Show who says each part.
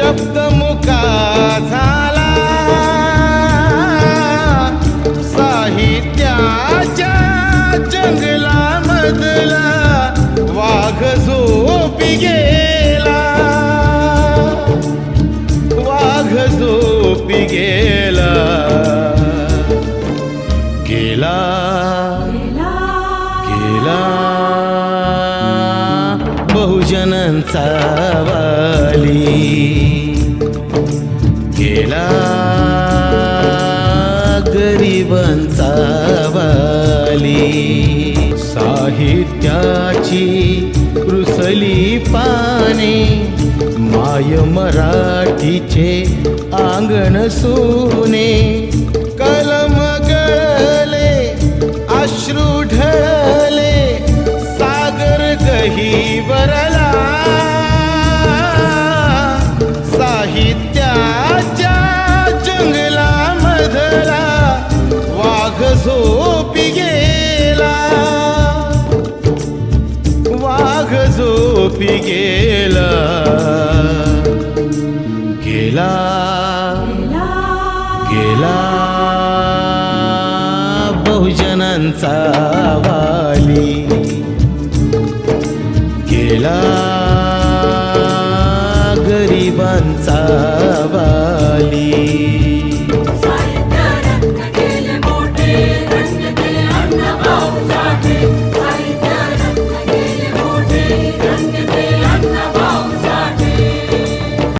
Speaker 1: शब्द मुका झाला. साहित्याच्या जंगलामधला वाघ झोपी गेला. वाघ झोपी गेला. गेला. गेला. बहुजनांचा वाली. गेला गरिबांचा वाली. साहित्याची रुसली पाने माय मराठीचे आंगण सोने कलम गळले अश्रू गहीवरला साहित्याच्या जंगलामधला वाघ झोपी गेला. वाघ झोपी गेला. गेला. गेला. बहुजनांचा वाली. गेला. गरिबांचा वाली.